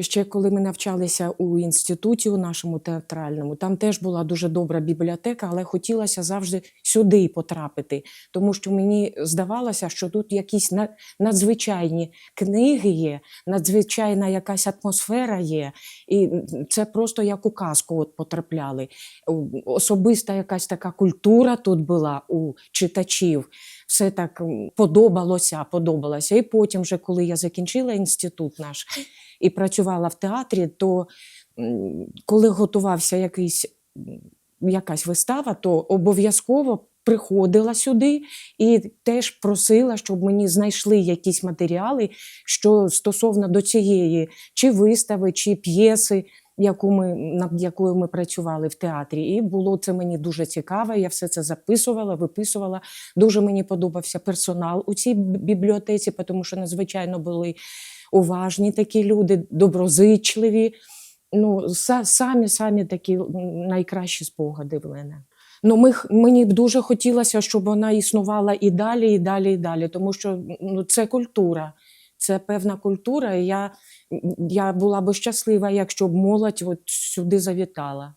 Ще коли ми навчалися у інституті, у нашому театральному, там теж була дуже добра бібліотека, але хотілося завжди сюди потрапити, тому що мені здавалося, що тут якісь на- надзвичайні книги є, надзвичайна якась атмосфера є, і це просто як у казку от потрапляли. Особиста якась така культура тут була у читачів. Все так подобалося, подобалося. І потім, вже коли я закінчила інститут наш і працювала в театрі, то коли готувався якийсь, якась вистава, то обов'язково приходила сюди і теж просила, щоб мені знайшли якісь матеріали, що стосовно до цієї чи вистави, чи п'єси, яку ми, над якою ми працювали в театрі. І було це мені дуже цікаво. Я все це записувала, виписувала. Дуже мені подобався персонал у цій бібліотеці, тому що надзвичайно були уважні такі люди, доброзичливі. Ну, самі самі такі найкращі спогади в мене. Ну, ми, мені б дуже хотілося, щоб вона існувала і далі, і далі, і далі, тому що ну, це культура, це певна культура. І я, я була би щаслива, якщо б молодь от сюди завітала.